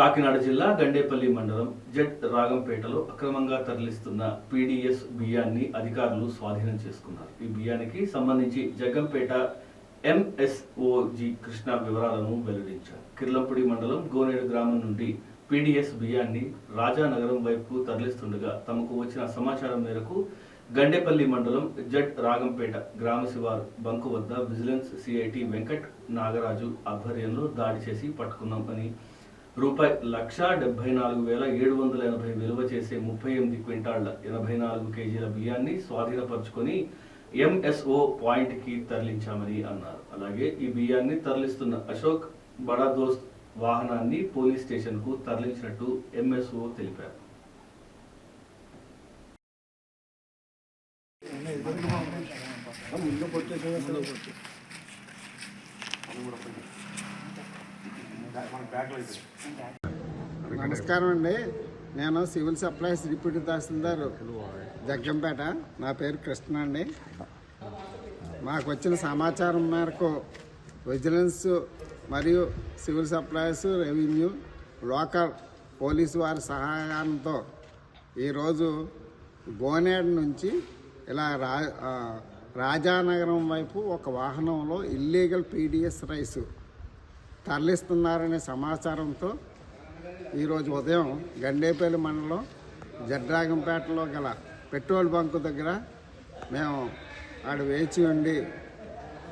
కాకినాడ జిల్లా గండేపల్లి మండలం జడ్ రాగంపేటలో అక్రమంగా తరలిస్తున్న పీడీఎస్ బియ్యాన్ని అధికారులు స్వాధీనం చేసుకున్నారు. ఈ బియ్యానికి సంబంధించి జగ్గంపేట ఎంఎస్ఓజి కృష్ణ వివరాలను వెల్లడించారు. కిర్లంపూడి మండలం గోనేడు గ్రామం నుండి పీడీఎస్ బియ్యాన్ని రాజానగరం వైపు తరలిస్తుండగా తమకు వచ్చిన సమాచారం మేరకు గండేపల్లి మండలం జడ్ రాగంపేట గ్రామ శివారు బంకు వద్ద విజిలెన్స్ సిఐటి వెంకట్ నాగరాజు ఆధ్వర్యంలో దాడి చేసి పట్టుకున్నామని రూపాయి లక్ష డెబ్బై నాలుగు వేల ఏడు వందల ఎనభై విలువ చేసే ముప్పై ఎనిమిది క్వింటాళ్ళ ఎనభై నాలుగు కేజీల బియ్యాన్ని స్వాధీనపరుచుకొని ఎంఎస్ఓ పాయింట్కి తరలించామని అన్నారు. అలాగే ఈ బియ్యాన్ని తరలిస్తున్న అశోక్ బడా దోస్త్ వాహనాన్ని పోలీస్ స్టేషన్కు తరలించినట్టు ఎంఎస్ఓ తెలిపారు. నమస్కారం అండి. నేను civil supplies deputy tahsildar Jaggampeta. నా పేరు కృష్ణ అండి. మాకు వచ్చిన సమాచారం మేరకు విజిలెన్స్ మరియు civil supplies revenue local police వారి సహాయంతో ఈరోజు గోనేడు నుంచి ఇలా రా రాజానగరం వైపు ఒక వాహనంలో ఇల్లీగల్ పీడిఎస్ రైస్ తరలిస్తున్నారనే సమాచారంతో ఈరోజు ఉదయం గండేపల్లి మండలం జడ్రాగంపేటలో గల పెట్రోల్ బంకు దగ్గర మేము ఆడ వేచి ఉండి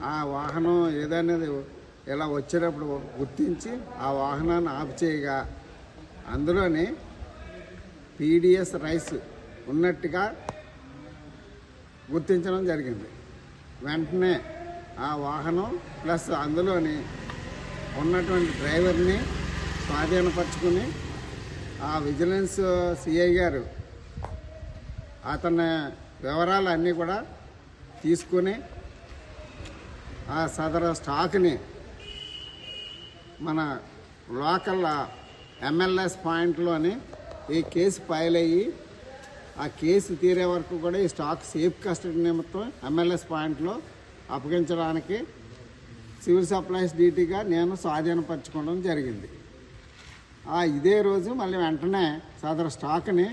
ఆ వాహనం ఏదనేది ఇలా వచ్చేటప్పుడు గుర్తించి ఆ వాహనాన్ని ఆఫ్ చేయగా అందులోని పీడిఎస్ రైస్ ఉన్నట్టుగా గుర్తించడం జరిగింది. వెంటనే ఆ వాహనం ప్లస్ అందులోని ఉన్నటువంటి డ్రైవర్ని స్వాధీనపరుచుకుని ఆ విజిలెన్స్ సిఐ గారు అతని వివరాలు అన్నీ కూడా తీసుకుని ఆ సదరు స్టాక్ని మన లోకల్ ఎంఎల్ఎస్ పాయింట్లోని ఈ కేసు ఫైల్ అయ్యి ఆ కేసు తీరే వరకు కూడా ఈ స్టాక్ సేఫ్ కస్టడీ నిమిత్తం ఎంఎల్ఎస్ పాయింట్లో అప్పగించడానికి సివిల్ సప్లైస్ డ్యూటీగా నేను స్వాధీనపరచుకోవడం జరిగింది. ఆ ఇదే రోజు మళ్ళీ వెంటనే సదరు స్టాక్ని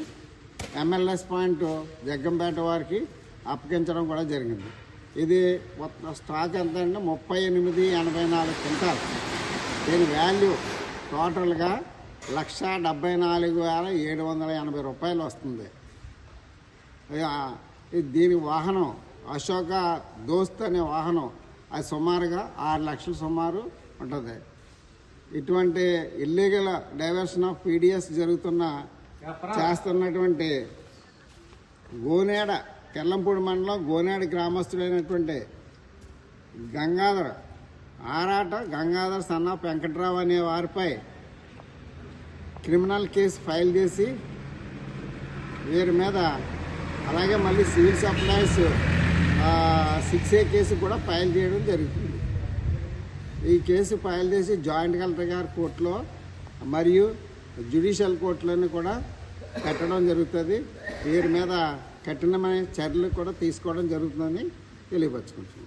ఎమ్మెల్యేస్ పాయింట్ జగ్గంపేట వారికి అప్పగించడం కూడా జరిగింది. ఇది మొత్తం స్టాక్ ఎంత అంటే ముప్పై ఎనిమిది ఎనభై నాలుగు క్వింటాల్. దీని వాల్యూ టోటల్గా లక్ష డెబ్బై నాలుగు వేల ఏడు వందల ఎనభై రూపాయలు వస్తుంది. దీని వాహనం అశోక దోస్త్ అనే వాహనం అది సుమారుగా ఆరు లక్షలు సుమారు ఉంటుంది. ఇటువంటి ఇల్లీగల్ డైవర్షన్ ఆఫ్ పీడిఎస్ జరుగుతున్న చేస్తున్నటువంటి గోనేడ కెల్లంపూడి మండలం గోనేడ గ్రామస్తుడైనటువంటి గంగాధర్ ఆరాట గంగాధర్ సన్న వెంకట్రావు అనే వారిపై క్రిమినల్ కేసు ఫైల్ చేసి వీరి మీద అలాగే మళ్ళీ civil supplies six A case కూడా ఫైల్ చేయడం జరుగుతుంది. ఈ కేసు ఫైల్ చేసి జాయింట్ కలెక్టర్ గారి కోర్టులో మరియు జ్యుడిషియల్ కోర్టులను కూడా కట్టడం జరుగుతుంది. వీరి మీద కఠినమైన చర్యలు కూడా తీసుకోవడం జరుగుతుందని తెలియపరచుకుంటున్నాను